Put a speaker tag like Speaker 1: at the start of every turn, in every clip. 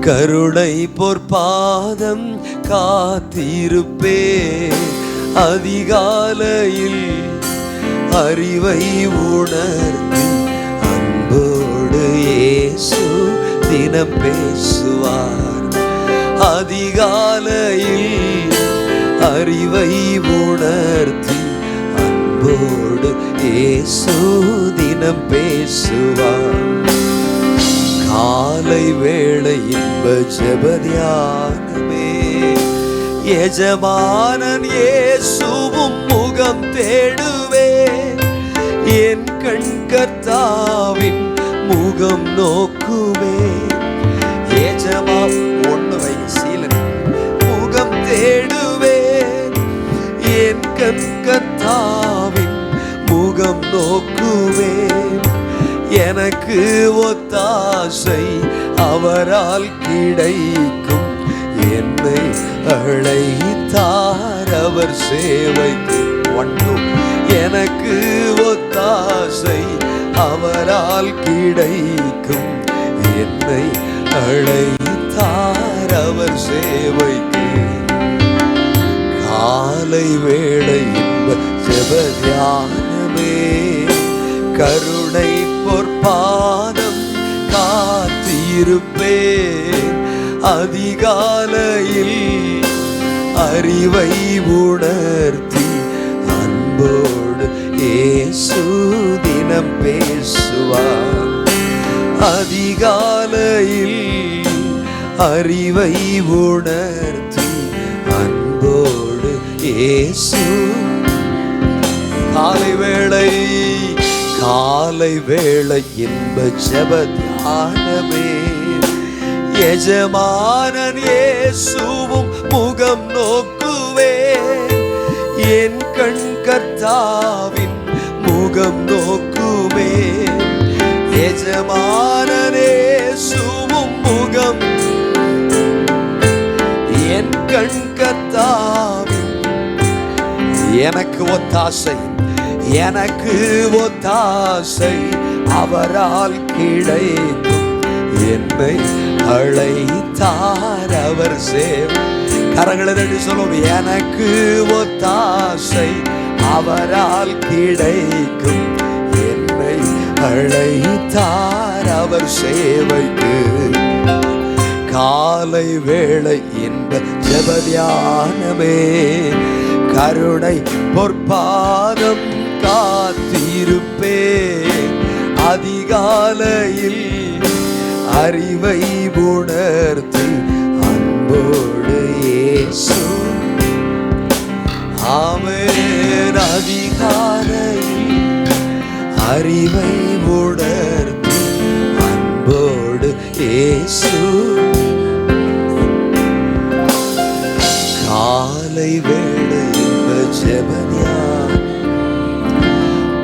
Speaker 1: கருணை பொற்பாதம் காத்திருப்பே. அதிகாலையில் அறிவை உணர்ந்து அன்போடு இயேசு தினம் பேசுவார். அதிகாலையில் அறிவை உணர்த்தி அன்போடு இயேசு தினம் பேசுவார். வேளை இன்ப எஜமானன் இயேசுவும் முகம் தேடுவே. என் கண் கர்த்தாவின் முகம் நோக்குவே. எஜமா ஒன்று வை சீலன். முகம் தேடுவே. என் கண் கர்த்தாவின் முகம் நோக்குவேன் எனக்கு ஒத்தாசை அவரால் கிடைக்கும். என்னை அழைத்தார் அவர் சேவைக்கு ஒன்றும் எனக்கு ஒத்தாசை அவரால் கிடைக்கும். என்னை அழைத்தார் அவர் சேவைக்கு காலை வேளை இன்ப ஜெபதியானமே கருணை பொற்பாதம் காத்திருப்பே அதிகாலையில் அறிவை உணர்த்தி அன்போடு ஏசு தினம் பேசுவார். அதிகாலையில் அறிவை உணர்த்தி அன்போடு ஏசு. காலை வேளை காலை வேளை என்ப ஜெப தியானமே. எஜமானன் இயேசுவும் முகம் நோக்குவே என் கண் கர்த்தாவின் முகம் நோக்குவே எஜமானன் இயேசுவும் முகம் என் கண் கர்த்தாவின் எனக்கு ஒத்தாசை எனக்கு ஒத்தாசை அவரால் கிடைக்கும் என்னை அழைத்தார் அவர் சேவ். கரங்களை தட்டி சொல்லும் எனக்கு ஒத்தாசை அவரால் கிடைக்கும். என்னை அழைத்தார் அவர் சேவைக்கு. காலை வேளை இன்ப ஜபதியானமே கருணை பொற்பாதம் காத்திருப்பே அதிகாலையில் அறிவை உணர்த்தி அன்போடு இயேசு. ஆமேன். அதிகாலையில் அறிவை உணர்த்தி அன்போடு இயேசு. காலை வேளை இன்ப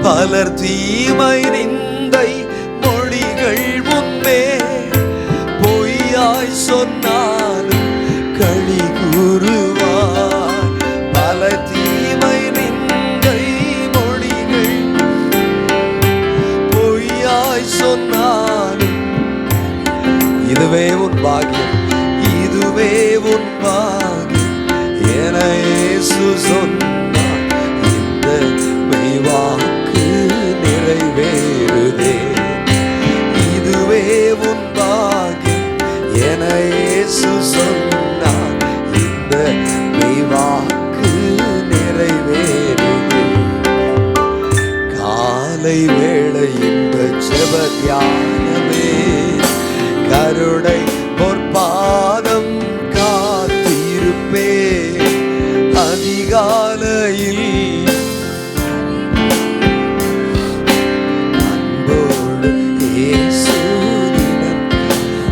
Speaker 1: பலர் தீமை நிந்தை சொன்னாலும் களி கூறு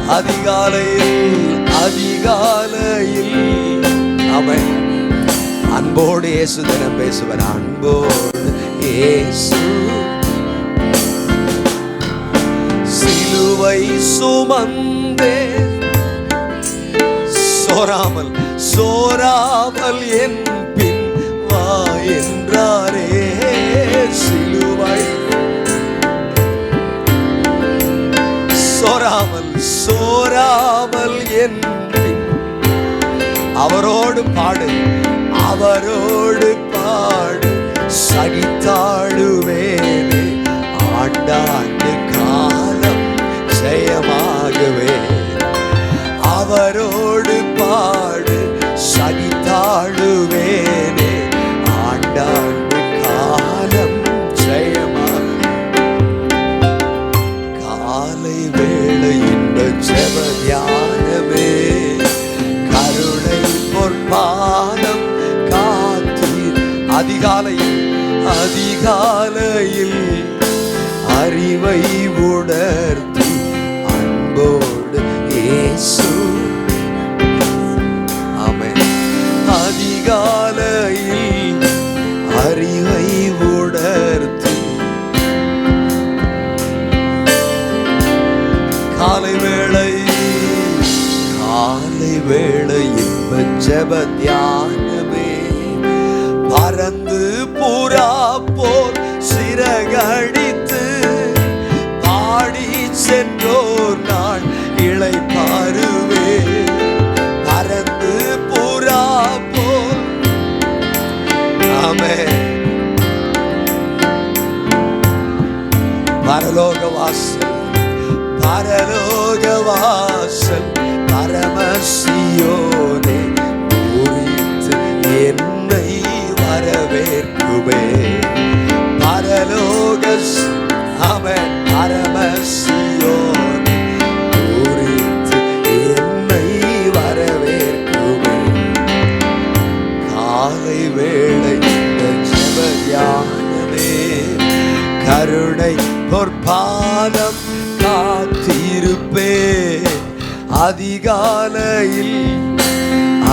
Speaker 1: அதிகாலையில் அதிகாலையில் அவன் அன்போடு இயேசு தினம் பேசுவார் அன்போடு இயேசு. சிலுவை சுமந்தே சோராமல் சோராமல் என் பின் வா என்றாரே. சிலுவை சோராமல் சோராமல் என் அவரோடு பாடு அவரோடு பாடு சகித்தாடுவே அதிகாலையில் அதிகாலையில் அறிவை உணர்த்தி அன்போடு இயேசு. அமை அதிகாலையில் அறிவை உணர்த்தி காலை வேளை காலை வேளை இன்ப ஜெப பறந்து புறா போல் சிறகடித்து பாடி சென்றோர் நான் இளை பாருவே. பறந்து புறா போல். ஆமே. பரலோக வாசல் பரலோக வாசல் பரமசியோ. அதிகாலையில்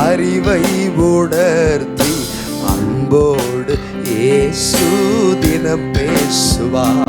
Speaker 1: அறிவை உணர்த்தி அன்போடு ஏசு தினம் பேசுவார்.